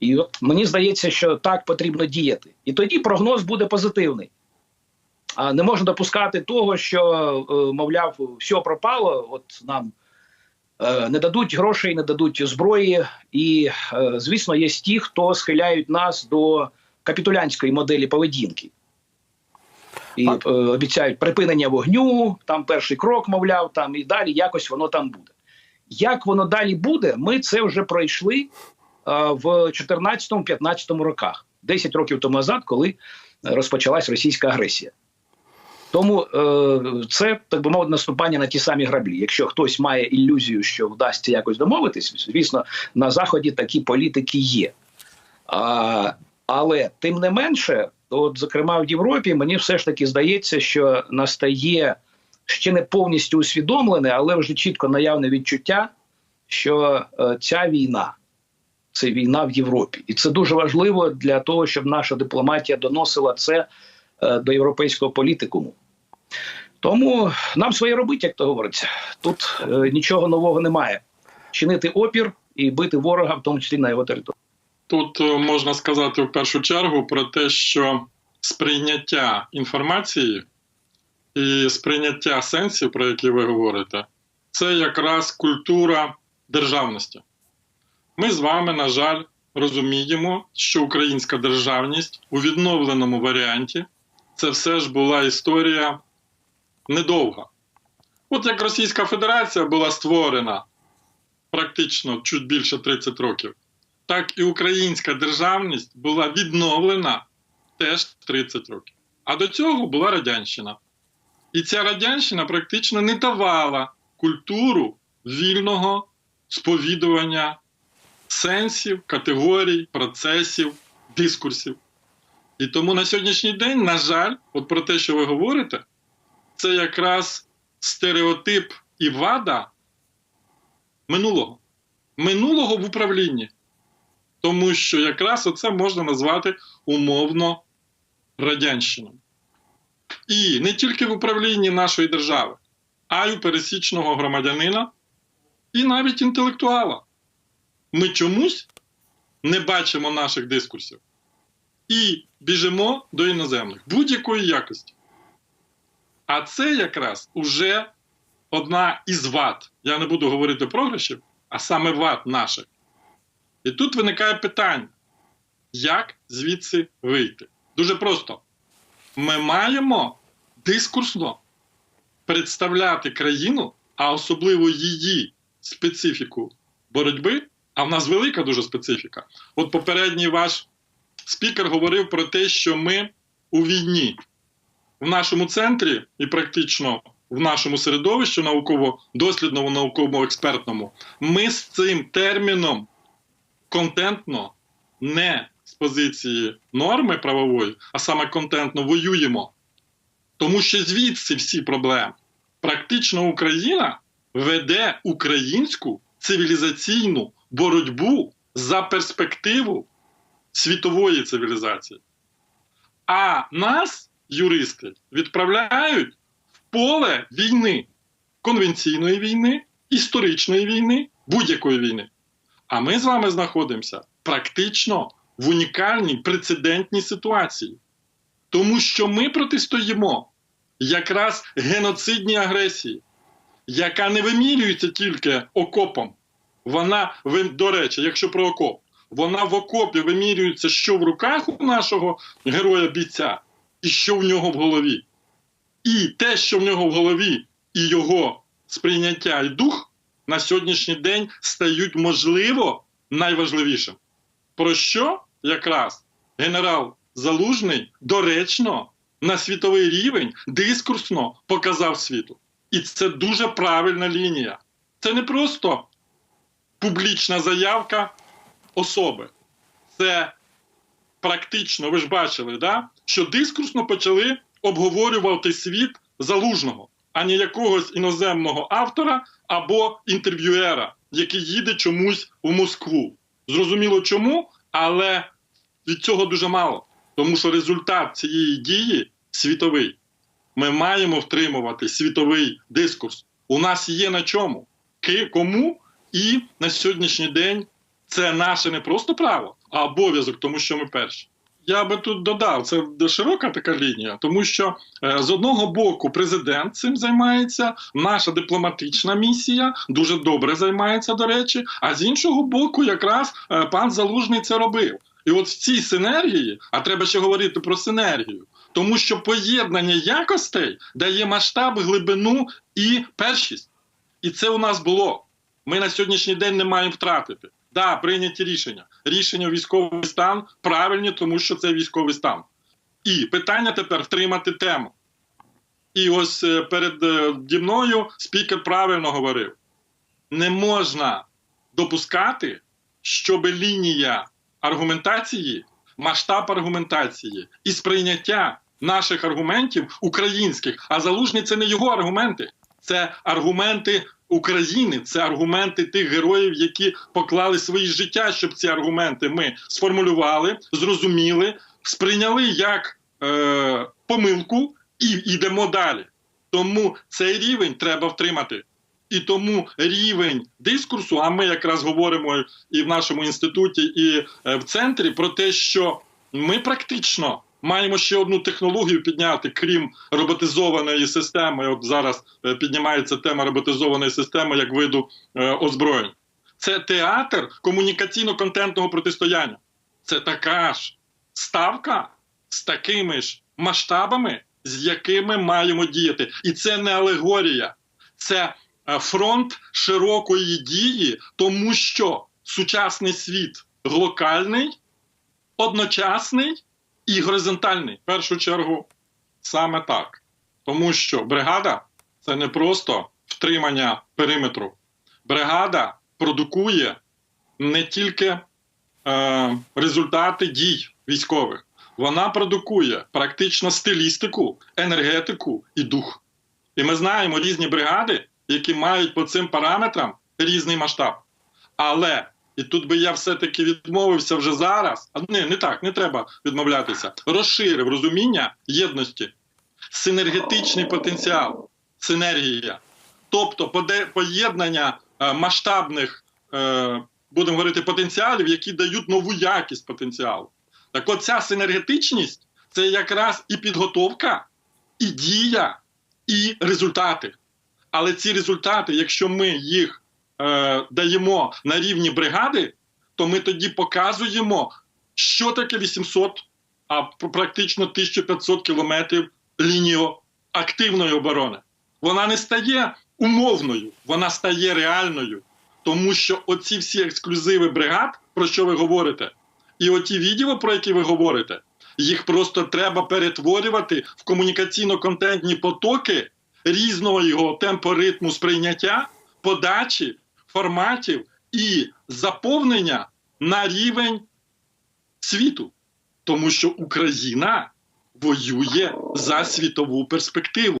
І мені здається, що так потрібно діяти. І тоді прогноз буде позитивний. А не можна допускати того, що, е, мовляв, все пропало, от нам е, не дадуть грошей, не дадуть зброї. І, е, звісно, є ті, хто схиляють нас до капітулянської моделі поведінки. І А- е, обіцяють припинення вогню, там перший крок, мовляв, там і далі якось воно там буде. Як воно далі буде, ми це вже пройшли в 14-15 роках, 10 років тому назад, коли розпочалась російська агресія. Тому е, це, так би мовити, наступання на ті самі граблі. Якщо хтось має ілюзію, що вдасться якось домовитись, звісно, на Заході такі політики є. А, але тим не менше, от, зокрема в Європі, мені все ж таки здається, що настає ще не повністю усвідомлене, але вже чітко наявне відчуття, що е, ця війна це війна в Європі, і це дуже важливо для того, щоб наша дипломатія доносила це е, до європейського політикуму. Тому нам своє робити, як то говориться. Тут е, нічого нового немає. Чинити опір і бити ворога, в тому числі на його території. Тут е, можна сказати в першу чергу про те, що сприйняття інформації і сприйняття сенсів, про які ви говорите, це якраз культура державності. Ми з вами, на жаль, розуміємо, що українська державність у відновленому варіанті це все ж була історія недовга. От як Російська Федерація була створена практично чуть більше 30 років, так і українська державність була відновлена теж 30 років. А до цього була Радянщина. І ця Радянщина практично не давала культуру вільного сповідування сенсів, категорій, процесів, дискурсів. І тому на сьогоднішній день, на жаль, от про те, що ви говорите, це якраз стереотип і вада минулого. Минулого в управлінні. Тому що якраз оце можна назвати умовно радянщиною. І не тільки в управлінні нашої держави, а й у пересічного громадянина і навіть інтелектуала. Ми чомусь не бачимо наших дискурсів і біжимо до іноземних будь-якої якості. А це якраз уже одна із вад. Я не буду говорити програшів, а саме вад наших. І тут виникає питання, як звідси вийти? Дуже просто. Ми маємо дискурсно представляти країну, а особливо її специфіку боротьби, а в нас велика дуже специфіка. От попередній ваш спікер говорив про те, що ми у війні в нашому центрі і практично в нашому середовищі науково-дослідному, науково-експертному, ми з цим терміном контентно не з позиції норми правової, а саме контентно воюємо. Тому що звідси всі проблеми. Практично Україна веде українську цивілізаційну боротьбу за перспективу світової цивілізації. А нас, юристи, відправляють в поле війни, конвенційної війни, історичної війни, будь-якої війни. А ми з вами знаходимося практично в унікальній прецедентній ситуації. Тому що ми протистоїмо якраз геноцидній агресії, яка не вимірюється тільки окопом. Вона, до речі, якщо про окоп, вона в окопі вимірюється, що в руках у нашого героя бійця, і що в нього в голові. І те, що в нього в голові, і його сприйняття і дух на сьогоднішній день стають, можливо, найважливішим. Про що якраз генерал Залужний доречно на світовий рівень дискурсно показав світу. І це дуже правильна лінія. Це не просто публічна заявка особи. Це практично, ви ж бачили, да? що дискурсно почали обговорювати світ залужного, а не якогось іноземного автора або інтерв'юера, який їде чомусь у Москву. Зрозуміло чому, але від цього дуже мало. Тому що результат цієї дії світовий. Ми маємо втримувати світовий дискурс. У нас є на чому, кому, і на сьогоднішній день Це наше не просто право, а обов'язок, тому що ми перші. Я би тут додав, це широка така лінія, тому що е, з одного боку президент цим займається, наша дипломатична місія дуже добре займається, до речі, а з іншого боку, якраз е, пан Залужний це робив. І от в цій синергії, а треба ще говорити про синергію, тому що поєднання якостей дає масштаб, глибину і першість. І це у нас було. Ми на сьогоднішній день не маємо втратити. Да, прийняті рішення. Рішення військовий стан правильні, тому що це військовий стан. І питання тепер втримати тему. І ось е, перед е, мною спікер правильно говорив: не можна допускати, щоб лінія аргументації, масштаб аргументації і сприйняття наших аргументів українських, а залужний це не його аргументи, це аргументи України, це аргументи тих героїв, які поклали свої життя, щоб ці аргументи ми сформулювали, зрозуміли, сприйняли як е, помилку і йдемо далі. Тому цей рівень треба втримати. І тому рівень дискурсу, а ми якраз говоримо і в нашому інституті, і е, в центрі про те, що ми практично маємо ще одну технологію підняти, крім роботизованої системи. От зараз е, піднімається тема роботизованої системи як виду е, озброєнь. Це театр комунікаційно-контентного протистояння. Це така ж ставка з такими ж масштабами, з якими маємо діяти. І це не алегорія, це е, фронт широкої дії, тому що сучасний світ глокальний, одночасний і горизонтальний. В першу чергу саме так. Тому що бригада це не просто втримання периметру. Бригада продукує не тільки е, результати дій військових, вона продукує практично стилістику, енергетику і дух. І ми знаємо різні бригади, які мають по цим параметрам різний масштаб. Але і тут би я все-таки відмовився вже зараз. А не, не так, не треба відмовлятися. Розширив розуміння єдності, синергетичний потенціал, синергія. Тобто поєднання е, масштабних, е, будемо говорити, потенціалів, які дають нову якість потенціалу. Так от ця синергетичність це якраз і підготовка, і дія, і результати. Але ці результати, якщо ми їх е, даємо на рівні бригади, то ми тоді показуємо, що таке 800, а пр- практично 1500 кілометрів лінії активної оборони. Вона не стає умовною, вона стає реальною. Тому що оці всі ексклюзиви бригад, про що ви говорите, і оті відео, про які ви говорите, їх просто треба перетворювати в комунікаційно-контентні потоки різного його темпу ритму сприйняття, подачі, форматів і заповнення на рівень світу. Тому що Україна воює за світову перспективу.